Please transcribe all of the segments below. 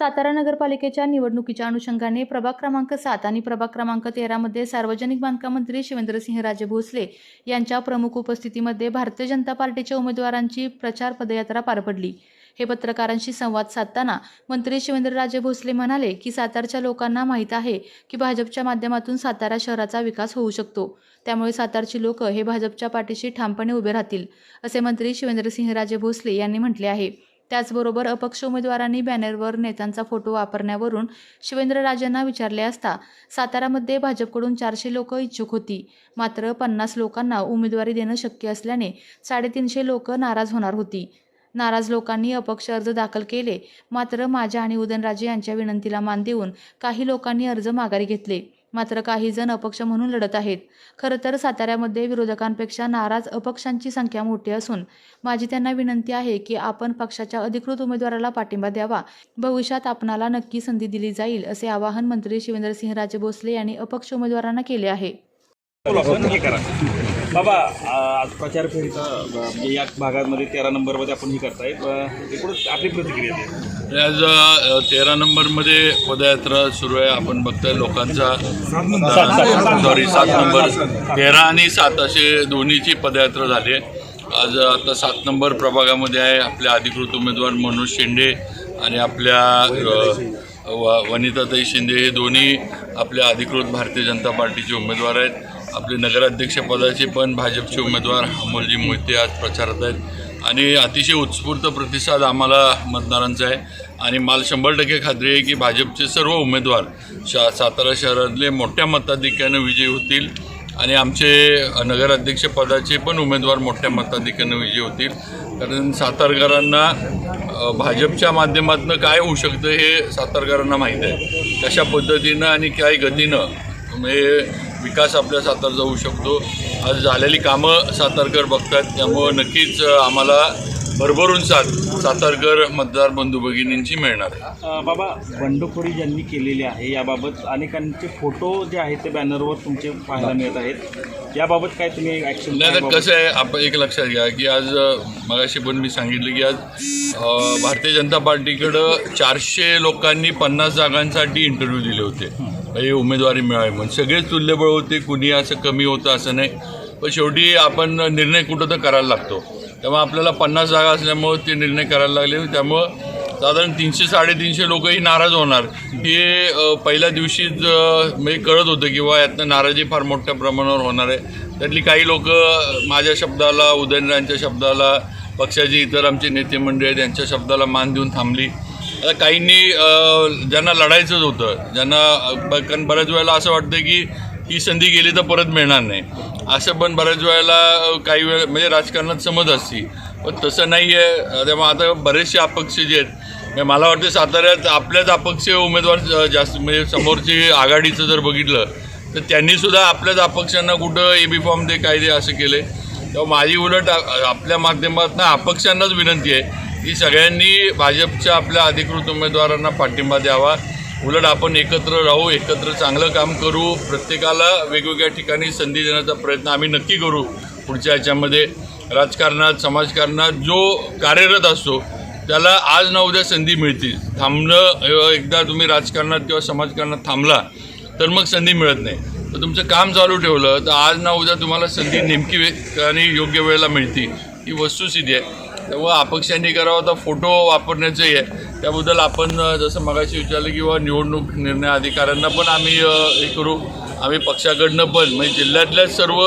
सातारा नगरपालिकेच्या निवडणुकीच्या अनुषंगाने प्रभाग क्रमांक सात आणि प्रभाग क्रमांक तेरामध्ये सार्वजनिक बांधकाम मंत्री शिवेंद्रसिंहराजे भोसले यांच्या प्रमुख उपस्थितीमध्ये भारतीय जनता पार्टीच्या उमेदवारांची प्रचार पदयात्रा पार पडली. हे पत्रकारांशी संवाद साधताना मंत्री शिवेंद्रराजे भोसले म्हणाले की सातारच्या लोकांना माहीत आहे की भाजपच्या माध्यमातून सातारा शहराचा विकास होऊ शकतो. त्यामुळे सातारची लोक हे भाजपच्या पाठीशी ठामपणे उभे राहतील असे मंत्री शिवेंद्रसिंहराजे भोसले यांनी म्हटले आहे. त्याचबरोबर अपक्ष उमेदवारांनी बॅनरवर नेत्यांचा फोटो वापरण्यावरून शिवेंद्रराजेंना विचारले असता सातारामध्ये भाजपकडून चारशे लोक इच्छुक होती. मात्र पन्नास लोकांना उमेदवारी देणं शक्य असल्याने साडेतीनशे लोक नाराज होणार होती. नाराज लोकांनी अपक्ष अर्ज दाखल केले. मात्र माझ्या आणि उदयनराजे यांच्या विनंतीला मान देऊन काही लोकांनी अर्ज माघारी घेतले. मात्र काही जण अपक्ष म्हणून लढत आहेत. खरं तर साताऱ्यामध्ये विरोधकांपेक्षा नाराज अपक्षांची संख्या मोठी असून माझी त्यांना विनंती आहे की आपण पक्षाच्या अधिकृत उमेदवाराला पाठिंबा द्यावा. भविष्यात आपणाला नक्की संधी दिली जाईल असे आवाहन मंत्री शिवेंद्रसिंहराजे भोसले यांनी अपक्ष उमेदवारांना केले आहे. बाबा आज प्रचार फेरीचं म्हणजे या भागामध्ये तेरा नंबरमध्ये आपण हे करताय. एकूणच आपली प्रतिक्रिया. आज तेरा नंबरमध्ये पदयात्रा सुरू आहे. आपण बघतोय लोकांचा सॉरी सात नंबर. तेरा आणि सात असे दोन्हीची पदयात्रा झाली आहे. आज आता सात नंबर प्रभागामध्ये आहे. आपल्या अधिकृत उमेदवार मनोज शेंडे आणि आपल्या व- वनिताताई शिंदे हे दोन्ही आपल्या अधिकृत भारतीय जनता पार्टीचे उमेदवार आहेत. आपले नगराध्यक्षपदाचे पण भाजपचे उमेदवार अमोलजी मोहिते आज प्रचारात आहेत. आणि अतिशय उत्स्फूर्त प्रतिसाद आम्हाला मतदारांचा आहे. आणि मला शंभर टक्के खात्री आहे की भाजपचे सर्व उमेदवार शा सातारा शहरातले मोठ्या मताधिक्यानं विजयी होतील. आणि आमचे नगराध्यक्षपदाचे पण उमेदवार मोठ्या मताधिक्यानं विजयी होतील. कारण सातारकरांना भाजपच्या माध्यमातून काय होऊ शकतं हे सातारकरांना माहीत आहे. कशा पद्धतीनं आणि काय गतीनं म्हणजे विकास आपल्या सातार जाऊ शकतो. आज झालेली कामं सातारकर बघतात. त्यामुळं नक्कीच आम्हाला भरभरून साथ सातारकर मतदार बंधू भगिनींची मिळणार आहे. बाबा बंडखोरी ज्यांनी केलेली आहे याबाबत अनेकांचे फोटो जे आहेत ते बॅनरवर तुमचे पाहायला मिळत आहेत. याबाबत काय तुम्ही ॲक्शन नाही तर कसं आहे आपण एक लक्षात घ्या की आज मगाशी पण मी सांगितलं की आज भारतीय जनता पार्टीकडं चारशे लोकांनी पन्नास जागांसाठी इंटरव्ह्यू दिले होते. ही उमेदवारी मिळावी म्हणून. सगळेच तुल्यबळ होते कुणी असं कमी होतं असं नाही. पण शेवटी आपण निर्णय कुठं तर करायला लागतो. त्यामुळे आपल्याला पन्नास जागा असल्यामुळं ते निर्णय करायला लागले. त्यामुळं साधारण तीनशे साडेतीनशे लोकही नाराज होणार. हे पहिल्या दिवशीच म्हणजे कळत होतं किंवा यातनं नाराजी फार मोठ्या प्रमाणावर होणार आहे. त्यातली काही लोक माझ्या शब्दाला उदयनरायांच्या शब्दाला पक्षाचे इतर आमचे नेते मंडळी आहेत त्यांच्या शब्दाला मान देऊन थांबली. आता काहींनी ज्यांना लढायचंच होतं ज्यांना ब- कारण बऱ्याच वेळेला असं वाटतं की ही संधी गेली तर परत मिळणार नाही. असं पण बऱ्याच वेळेला काही वेळ म्हणजे राजकारणात समज असते. पण तसं नाही आहे त्यामुळे आता बरेचसे अपक्ष जे आहेत म्हणजे मला वाटतं साताऱ्यात आपल्याच अपक्ष उमेदवार जास्त म्हणजे समोरची आघाडीचं जर बघितलं तर त्यांनीसुद्धा आपल्याच अपक्षांना कुठं ए बी फॉर्म दे कायदे असं केले तेव्हा माझी उलट आपल्या माध्यमातून अपक्षांनाच विनंती आहे की सगळ्यांनी भाजपच्या आपल्या अधिकृत उमेदवारांना पाठिंबा द्यावा. उलट आपण एकत्र राहू एकत्र चांगलं काम करू. प्रत्येकाला वेगवेगळ्या ठिकाणी संधी देण्याचा प्रयत्न आम्ही नक्की करू पुढच्या ह्याच्यामध्ये. राजकारणात समाजकारणात जो कार्यरत असतो त्याला आज ना उद्या संधी मिळतील. थांबणं एकदा तुम्ही राजकारणात किंवा समाजकारणात थांबला तर मग संधी मिळत नाही. तर तुमचं काम चालू ठेवलं तर आज ना उद्या तुम्हाला संधी नेमकी वे आणि योग्य वेळेला मिळते ही वस्तुस्थिती आहे. तेव्हा अपक्षांनी करावा तर फोटो वापरण्याचंही आहे त्याबद्दल आपण जसं मगाशी विचारलं किंवा निवडणूक निर्णय अधिकाऱ्यांना पण आम्ही हे करू. आम्ही पक्षाकडनं पण म्हणजे जिल्ह्यातल्या सर्व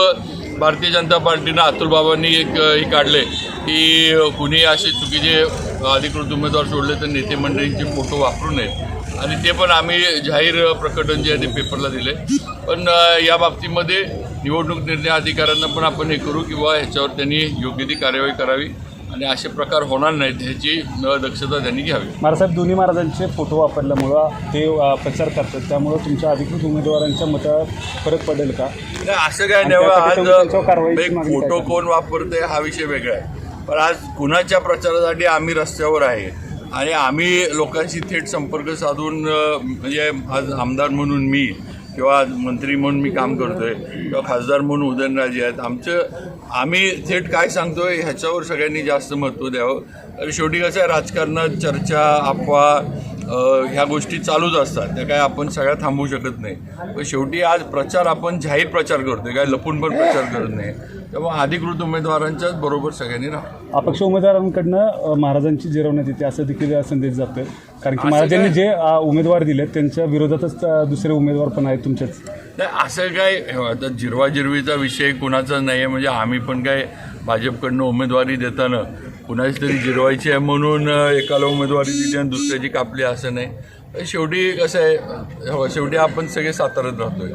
भारतीय जनता पार्टीनं अतुलबाबांनी एक हे काढले की कुणी असे चुकीचे अधिकृत उमेदवार सोडले तर नेते मंडळींचे फोटो वापरू नयेत. आणि ते पण आम्ही जाहीर प्रकटन जे आहे ते पेपरला दिले. पण या बाबतीमध्ये निवडणूक निर्णय अधिकाऱ्यांना पण आपण हे करू किंवा ह्याच्यावर त्यांनी योग्य ती कार्यवाही करावी. आणि असे प्रकार होणार नाहीत ह्याची दक्षता त्यांनी घ्यावी. महाराजसाहेब दोन्ही महाराजांचे फोटो वापरल्यामुळं ते प्रचार करतात. त्यामुळं तुमच्या अधिकृत उमेदवारांच्या मतात फरक पडेल का? असं काय नाही त्यासाठी आज फोटो? कोण वापरते हा विषय वेगळा आहे. पण आज कुणाच्या प्रचारासाठी आम्ही रस्त्यावर आहे? आणि आम्ही लोकांशी थेट संपर्क साधून म्हणजे आज आमदार म्हणून मी किंवा मंत्री म्हणून मी काम करतोय किंवा खासदार म्हणून उदयनराजे आहेत. आमचं आम्ही थेट काय सांगतोय ह्याच्यावर सगळ्यांनी जास्त महत्त्व द्यावं. शेवटी कसं आहे राजकारणात चर्चा अफवा ह्या गोष्टी चालूच असतात. त्या काय आपण सगळ्या थांबवू शकत नाही. पण शेवटी आज प्रचार आपण जाहीर प्रचार करतोय. काय लपून पण प्रचार करत नाही. त्यामुळे अधिकृत उमेदवारांच्याच बरोबर सगळ्यांनी राहा. अपक्ष उमेदवारांकडनं महाराजांची जिरवण्यात येते. असं देखील संदेश जातोय. कारण की महाराजांनी? जे उमेदवार दिले त्यांच्या विरोधातच दुसरे उमेदवार पण आहेत तुमच्याच नाही असं काय आता जिरवाजिरवीचा विषय कुणाचा नाही आहे म्हणजे आम्ही पण काय भाजपकडनं उमेदवारी देताना कुणाची तरी जिरवायची आहे म्हणून एकाला उमेदवारी दिली आणि दुसऱ्याची कापली असं नाही. शेवटी कसं आहे हो, शेवटी आपण सगळे साताऱ्यात आहे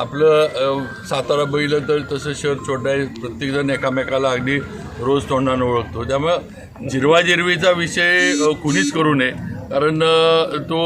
आपलं सातारा बघितलं तर तसं शहर छोटं आहे. प्रत्येकजण एकामेकाला अगदी रोज तोंडानं ओळखतो. त्यामुळं जिरवाजिरवीचा विषय कुणीच करू नये. कारण तो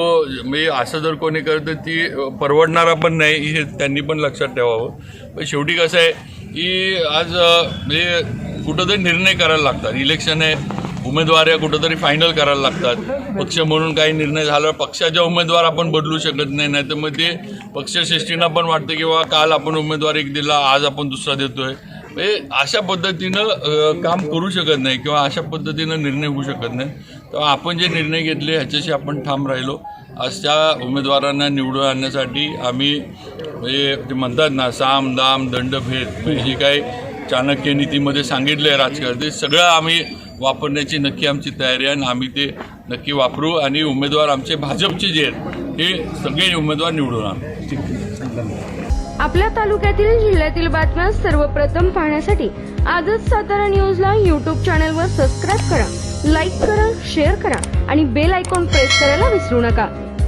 म्हणजे असं जर कोणी करतं ती परवडणारा पण नाही हे त्यांनी पण लक्षात ठेवावं. पण शेवटी कसं आहे की आज म्हणजे कुठंतरी निर्णय करायला लागतात. इलेक्शन आहे उमेदवार कुठंतरी फायनल करायला लागतात. पक्ष म्हणून काही निर्णय झाल्यावर पक्षाच्या उमेदवार आपण बदलू शकत नाही नाही तर मग ते पक्षश्रेष्ठींना पण वाटतं की बाबा काल आपण उमेदवार एक दिला आज आपण दुसरा देतोय. म्हणजे अशा पद्धतीनं काम करू शकत नाही किंवा अशा पद्धतीनं निर्णय होऊ शकत नाही. तेव्हा आपण जे निर्णय घेतले ह्याच्याशी आपण ठाम राहिलो. अशा उमेदवारांना निवडून आणण्यासाठी आम्ही म्हणजे ते म्हणतात ना साम दाम दंडभेद म्हणजे जे काही चाणक्य नीतीमध्ये सांगितलं आहे राजकारण. ते सगळं आम्ही वापरण्याची नक्की आमची तयारी आहे आणि आम्ही ते नक्की वापरू आणि उमेदवार आमचे भाजपचे जे आहेत हे सगळे उमेदवार निवडून आणू. आपल्या तालुक्यातील जिल्ह्यातील बातम्या सर्वप्रथम पाहण्यासाठी आजच सातारा न्यूजला यूट्यूब चॅनलवर सबस्क्राईब करा लाईक करा शेअर करा आणि बेल आयकॉन प्रेस करायला विसरू नका.